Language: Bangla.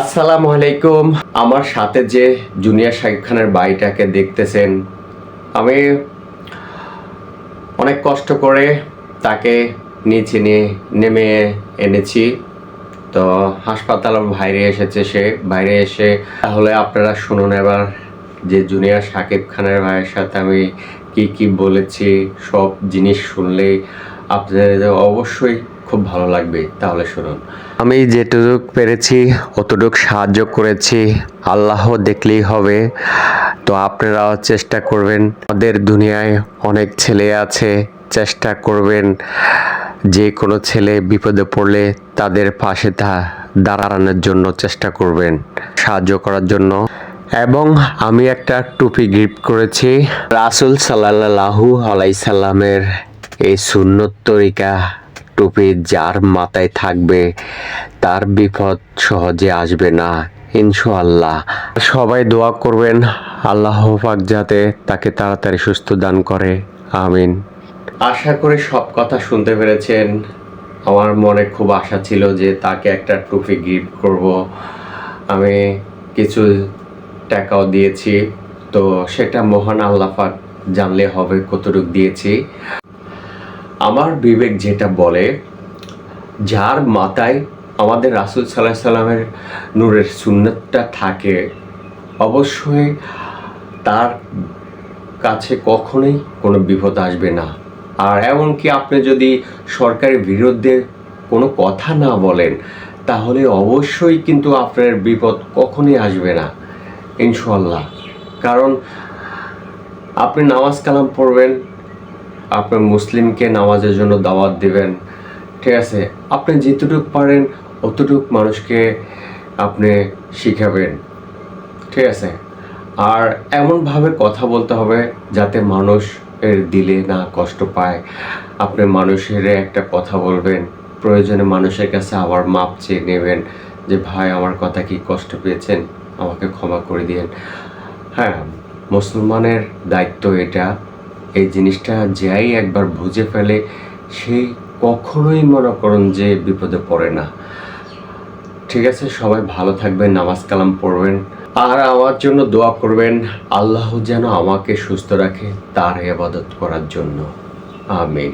আসসালামু আলাইকুম। আমার সাথে যে জুনিয়র শাকিব খানের বাড়িটাকে দেখতেছেন, আমি অনেক কষ্ট করে তাকে নিচে নিয়ে নেমে এনেছি। তো হাসপাতাল বাইরে এসেছে সে, বাইরে এসে তাহলে আপনারা শুনুন এবার যে জুনিয়র শাকিব খানের ভাইয়ের সাথে আমি কি কি বলেছি, সব জিনিস শুনলেই আপনাদের অবশ্যই খুব ভালো লাগবে, তাহলে শুনুন। আমি যেটুক পেরেছি, অতটুক সাহায্য করেছি, আল্লাহ দেখলেই হবে। তো আপনারাও চেষ্টা করবেন, আমাদের দুনিয়ায় অনেক ছেলে আছে, চেষ্টা করবেন যে কোনো ছেলে বিপদে পড়লে তাদের পাশে তা দাঁড়ানোর জন্য চেষ্টা করবেন, সাহায্য করার জন্য। এবং আমি একটা টুপি গিফট করেছি, রাসুল সাল্লাল্লাহু আলাইসাল্লামের এই সুন্নত তরিকা টুপি যার মাথায় থাকবে, তার বিপদ সহজে আসবে না, ইনশাআল্লাহ। সবাই দোয়া করবেন, আল্লাহ পাক যাতে তাকে তাড়াতাড়ি সুস্থ দান করে, আমিন। আশা করি সব কথা শুনতে পেরেছেন। আমার মনে খুব আশা ছিল যে তাকে একটা টুপি গিফট করব। আমি কিছু টাকাও দিয়েছি, তো সেটা মহান আল্লাহ পাক জানলে হবে কতটুকু দিয়েছি। আমার বিবেক যেটা বলে, যার মাথায় আমাদের রাসুল সাল্লাহ সাল্লামের নূরের সুন্নতটা থাকে, অবশ্যই তার কাছে কখনোই কোনো বিপদ আসবে না। আর এমনকি আপনি যদি সরকারের বিরুদ্ধে কোনো কথা না বলেন, তাহলে অবশ্যই কিন্তু আপনার বিপদ কখনোই আসবে না ইনশাল্লাহ কারণ আপনি নামাজ কালাম পড়বেন আপনি মুসলিমকে নামাজের জন্য দাওয়াত দিবেন। ঠিক আছে? আপনি যেতটুক পারেন, অতটুক মানুষকে আপনি শিখাবেন। ঠিক আছে? আর এমনভাবে কথা বলতে হবে যাতে মানুষ এর দিলে না কষ্ট পায়। আপনি মানুষের একটা কথা বলবেন। প্রয়োজনে মানুষের কাছে আবার মাপ চেয়ে নেবেন যে, ভাই, আমার কথা কি কষ্ট পেয়েছেন? আমাকে ক্ষমা করে দিয়েন। হ্যাঁ মুসলমানের দায়িত্ব এটা। এই জিনিসটা যাই একবার বুঝে ফেলে সেই কখনোই মনে করেন যে বিপদে পড়ে না। ঠিক আছে, সবাই ভালো থাকবেন, নামাজ কালাম পড়বেন। আর আমার জন্য দোয়া করবেন, আল্লাহ যেন আমাকে সুস্থ রাখে তার এবাদত করার জন্য। আমিন।